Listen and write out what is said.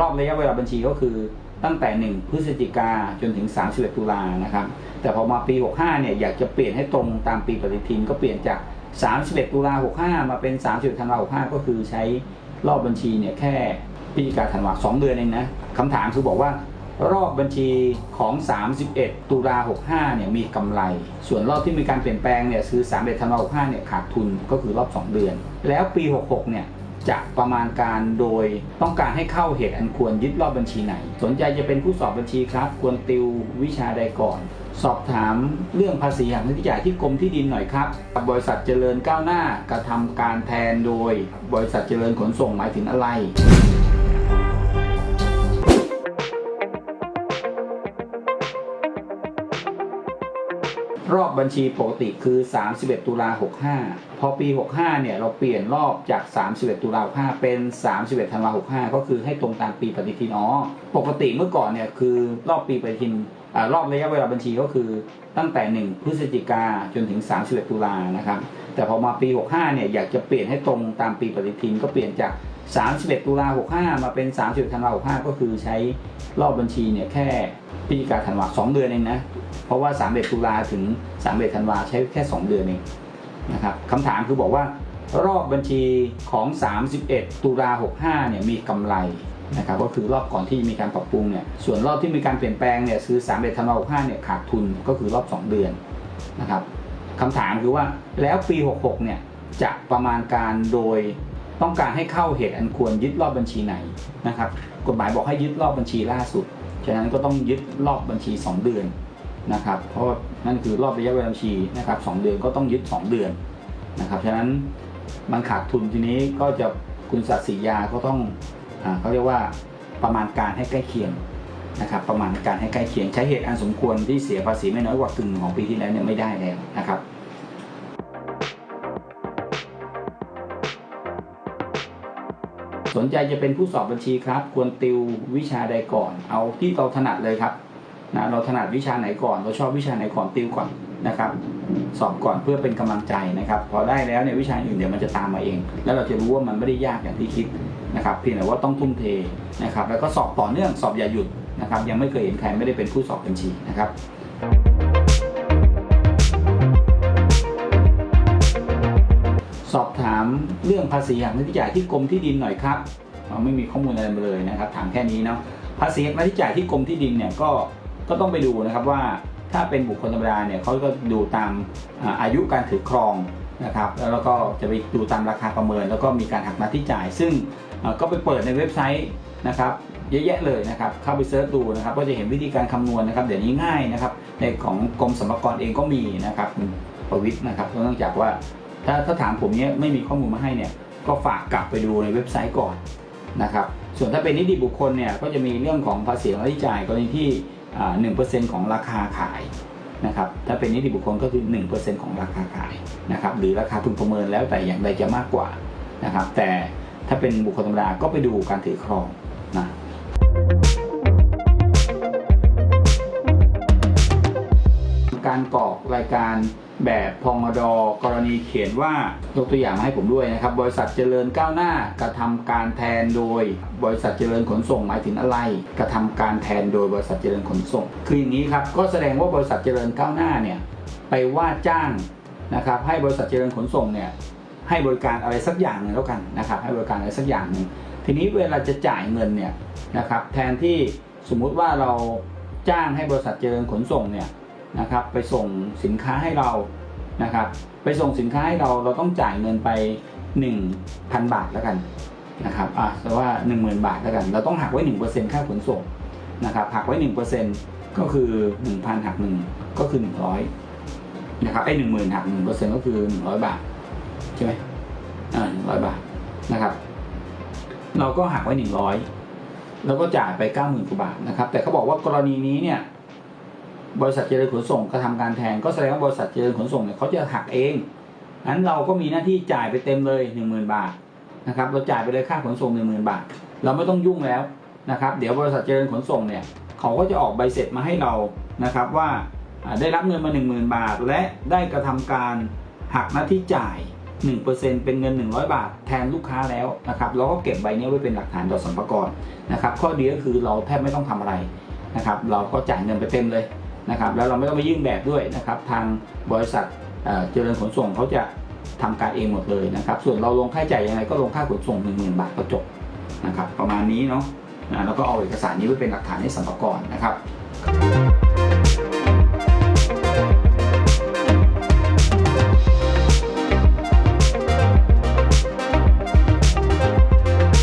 รอบระยะเวลาบัญชีก็คือตั้งแต่ 1 พฤศจิกาจนถึง 31 ตุลานะครับ แต่พอมาปี 65 เนี่ยอยากจะเปลี่ยนให้ตรงตามปีปฏิทินก็เปลี่ยนจาก 31 ตุลา 65 มาเป็น 31 ธันวา 65 ก็คือใช้รอบบัญชีเนี่ยแค่พฤศจิกาธันวา2เดือนเองนะคำถามคือบอกว่ารอบบัญชีของ 31 ตุลา 65 เนี่ยมีกำไร ส่วนรอบที่มีการเปลี่ยนแปลงเนี่ยคือ 31 ธันวา 65 เนี่ยขาดทุนก็คือรอบ 2 เดือน แล้วปี 66 เนี่ย จะประมาณการโดยต้องการให้เข้าเหตุอันควรยึดรอบบัญชีไหน สนใจจะเป็นผู้สอบบัญชีครับ ควรติววิชาใดก่อน สอบถามเรื่องภาษีหักค่าใช้จ่ายที่กรมที่ดินหน่อยครับบริษัทเจริญก้าวหน้า กระทำการแทนโดย บริษัทเจริญขนส่งหมายถึงอะไร รอบบัญชีปกติคือ 31 ตุลา65 พอปี 65 เนี่ย เราเปลี่ยนรอบจาก 31 ตุลา65 เป็น 31 ธันวา65 ก็คือให้ตรงตามปีปฏิทินอ๋อปกติเมื่อก่อนเนี่ยคือรอบปีปฏิทินอ่ารอบระยะเวลาบัญชีก็คือตั้งแต่ 1 พฤศจิกาจนถึง 31 ตุลานะครับ แต่พอมาปี 65 เนี่ยอยากจะเปลี่ยนให้ตรงตามปีปฏิทินก็เปลี่ยนจาก 31 ตุลา65 มาเป็น31ธันวา65 ก็คือใช้รอบบัญชีเนี่ยแค่พฤศจิกาธันวา2เดือนเองนะ เพราะว่า 31 ตุลาถึง 31 ธันวาใช้แค่ 2 เดือนเองนะครับคำถามคือบอกว่ารอบบัญชีของ 31 ตุลา65 เนี่ยมีกำไรนะครับก็คือรอบก่อนที่มีการปรับปรุงเนี่ยส่วนรอบที่มีการเปลี่ยนแปลงเนี่ยคือ31ธันวา65เนี่ยขาดทุนก็คือรอบ 2 เดือนนะครับคำถามคือว่าแล้วปี 66 เนี่ยจะประมาณการโดย ต้องการให้เข้าเหตุอันควรยึดรอบบัญชีไหนนะครับกฎหมายบอกให้ยึดรอบบัญชีล่าสุด ฉะนั้นก็ต้องยึดรอบบัญชี 2 เดือนนะครับเพราะนั่นคือรอบระยะเวลาบัญชีนะครับสองเดือนก็ต้องยึด 2 เดือนนะครับฉะนั้นมันขาดทุนทีนี้ก็จะคุณสัตย์ศรียาก็ต้องอเขาเรียกว่าประมาณการให้ใกล้เคียงนะครับประมาณการให้ใกล้เคียงใช้เหตุอันสมควรที่เสียภาษีไม่น้อยกว่ากึ่งของปีที่แล้วเนี่ยไม่ได้แล้วนะครับ สนใจจะเป็นผู้สอบบัญชีครับ ควรติววิชาใดก่อน เอาที่เราถนัดเลยครับนะเราถนัดวิชาไหนก่อน เราชอบวิชาไหนก่อนติวก่อนนะครับ สอบก่อนเพื่อเป็นกำลังใจนะครับ พอได้แล้วเนี่ยวิชาอื่นเดี๋ยวมันจะตามมาเอง แล้วเราจะรู้ว่ามันไม่ได้ยากอย่างที่คิดนะครับ เพียงแต่ว่าต้องทุ่มเทนะครับ แล้วก็สอบต่อเนื่องสอบอย่าหยุดนะครับ ยังไม่เคยเห็นใครไม่ได้เป็นผู้สอบบัญชีนะครับ เรื่องภาษีหักหน้าที่จ่ายที่กรมที่ดินหน่อยครับเราไม่มีข้อมูลอะไรมาเลยนะครับถามแค่นี้เนาะภาษีหักหน้าที่จ่ายที่กรมที่ดินเนี่ยก็ก็ต้องไปดูนะครับว่าถ้าเป็นบุคคลธรรมดาเนี่ยเขาก็ดูตามอายุการถือครองนะครับแล้วก็จะไปดูตามราคาประเมิน แล้วก็มีการหักหน้าที่จ่าย ซึ่งก็ไปเปิดในเว็บไซต์นะครับเยอะแยะเลยนะครับเข้าไปเซิร์ชดูนะครับก็จะเห็นวิธีการคำนวณนะครับเดี๋ยวนี้ง่ายนะครับในของกรมสรรพากรเองก็มีนะครับประวิทย์นะครับเนื่องจากว่า ถ้าถ้าถามผมเนี้ยไม่มีข้อมูลมาให้เนี่ยก็ฝากกลับไปดูในเว็บไซต์ก่อนนะครับส่วนถ้าเป็นนิติบุคคลเนี่ยก็จะมีเรื่องของภาษีรายจ่ายกรณีที่หนึ่งเปอร์เซ็นต์ของราคาขายนะครับถ้าเป็นนิติบุคคลก็คือ 1%ของราคาขายนะครับหรือราคาพึงประเมินแล้วแต่อย่างใดจะมากกว่านะครับแต่ถ้าเป็นบุคคลธรรมดาก็ไปดูการถือครองนะ การกรอกรายการแบบพองดกรณีเขียนว่ายกตัวอย่างมาให้ผมด้วยนะครับ บริษัทเจริญก้าวหน้ากระทำการแทนโดย บริษัทเจริญขนส่งหมายถึงอะไร กระทำการแทนโดยบริษัทเจริญขนส่ง คืออย่างนี้ครับก็แสดงว่าบริษัทเจริญก้าวหน้าเนี่ยไปว่าจ้างนะครับให้บริษัทเจริญขนส่งเนี่ยให้บริการอะไรสักอย่างหนึ่งแล้วกันนะครับให้บริการอะไรสักอย่างหนึ่งทีนี้เวลาจะจ่ายเงินเนี่ยนะครับแทนที่สมมุติว่าเราจ้างให้บริษัทเจริญขนส่งเนี่ย นะครับ ไปส่งสินค้าให้เรานะครับ ไปส่งสินค้าให้เราเราต้องจ่ายเงินไป 1,000 บาทแล้วกันนะครับอะแต่ว่า 10,000 บาทแล้วกัน เราต้องหักไว้ 1%ค่าขนส่งนะครับหักไว้ 1%ก็คือ 1,000 หัก 1 ก็คือ 100นะครับไอ้10,000หัก1%ก็คือ100บาทใช่ไหมอ่า100บาทนะครับ เราก็หักไว้100แล้วก็จ่ายไป90,000กว่าบาทนะครับ แต่เขาบอกว่ากรณีนี้เนี่ย บริษัทเจริญขนส่งกระทำการแทนก็แสดงว่าบริษัทเจริญขนส่งเนี่ยเขาจะหักเองนั้นเราก็มีหน้าที่จ่ายไปเต็มเลย 10,000 บาทนะครับเราจ่ายไปเลยค่าขนส่ง 10,000 บาท เราไม่ต้องยุ่งแล้วนะครับ เดี๋ยวบริษัทเจริญขนส่งเนี่ยเขาก็จะออกใบเสร็จมาให้เรานะครับว่าได้รับเงินมา 10,000 บาท และได้กระทำการหักหน้าที่จ่าย 1%เป็นเงิน 100 บาท แทนลูกค้าแล้วนะครับเราก็เก็บใบนี้ไว้เป็นหลักฐานต่อสัมภาระนะครับข้อดีก็คือเราแทบไม่ต้องทำอะไรนะครับ เราก็จ่ายเงินไปเต็มเลย นะครับแล้วเราไม่ต้องไปยื่นแบบด้วยนะครับทางบริษัทเจริญขนส่งเขาจะทำการเองหมดเลยนะครับ ส่วนเราลงค่าใช้จ่ายยังไงก็ลงค่าขนส่ง1 0,000 บาทก็จบนะครับ ประมาณนี้เนาะนะแล้วก็เอาเอกสารนี้ไว้เป็นหลักฐานให้สัมภาระนะครับ